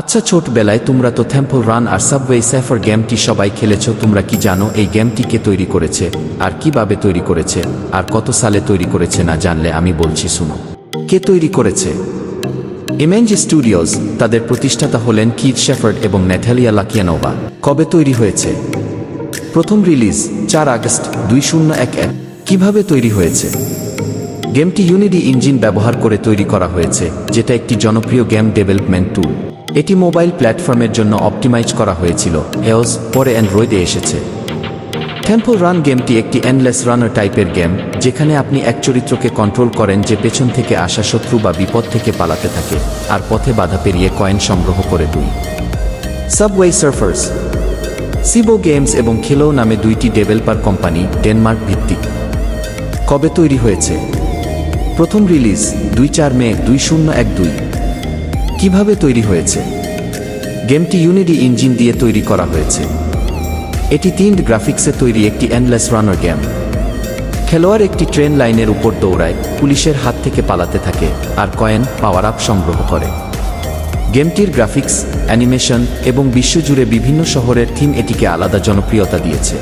আচ্ছা ছোটবেলায় তোমরা তো থ্যাম্পল রান আর সাবওয়ে স্যাফার গেমটি সবাই খেলেছ, তোমরা কি জানো এই গেমটি কে তৈরি করেছে? আর কীভাবে তৈরি করেছে? আর কত সালে তৈরি করেছে না জানলে আমি বলছি, শুনো। কে তৈরি করেছে? ইমেঞ্জি স্টুডিওজ তাদের প্রতিষ্ঠাতা হলেন কিথ শেফার্ড এবং ন্যাথালিয়া লাকিয়ানোভা কবে তৈরি হয়েছে? প্রথম রিলিজ চার আগস্ট, দুই শূন্য এক এক কীভাবে তৈরি হয়েছে? গেমটি ইউনিডি ইঞ্জিন ব্যবহার করে তৈরি করা হয়েছে, যেটা একটি জনপ্রিয় গেম ডেভেলপমেন্ট টুল এটি মোবাইল প্ল্যাটফর্মের জন্য অপটিমাইজ করা হয়েছিল। এওস পরে অ্যান্ড্রয়েডে এসেছে। টেম্পল রান গেমটি একটি এন্ডলেস রানার টাইপের গেম, যেখানে আপনি এক চরিত্রকে কন্ট্রোল করেন যে পেছন থেকে আসা শত্রু বা বিপদ থেকে পালাতে থাকে, আর পথে বাধা পেরিয়ে কয়েন সংগ্রহ করে দুই। সাবওয়ে সার্ফার্স সিবো গেমস এবং খেলো নামে দুইটি ডেভেলপার কোম্পানি ডেনমার্ক ভিত্তিক। কবে তৈরি হয়েছে? প্রথম রিলিজ দুই চার মে দুই শূন্য এক দুই। কীভাবে তৈরি হয়েছে? গেমটি ইউনিডি ইঞ্জিন দিয়ে তৈরি করা হয়েছে। এটি তিন গ্রাফিক্সে তৈরি একটি এন্ডলেস রানার গেম খেলোয়াড় একটি ট্রেন লাইনের উপর দৌড়ায়, পুলিশের হাত থেকে পালাতে থাকে আর কয়েন পাওয়ার আপ সংগ্রহ করে। গেমটির গ্রাফিক্স অ্যানিমেশন এবং বিশ্বজুড়ে বিভিন্ন শহরের থিম এটিকে আলাদা জনপ্রিয়তা দিয়েছে।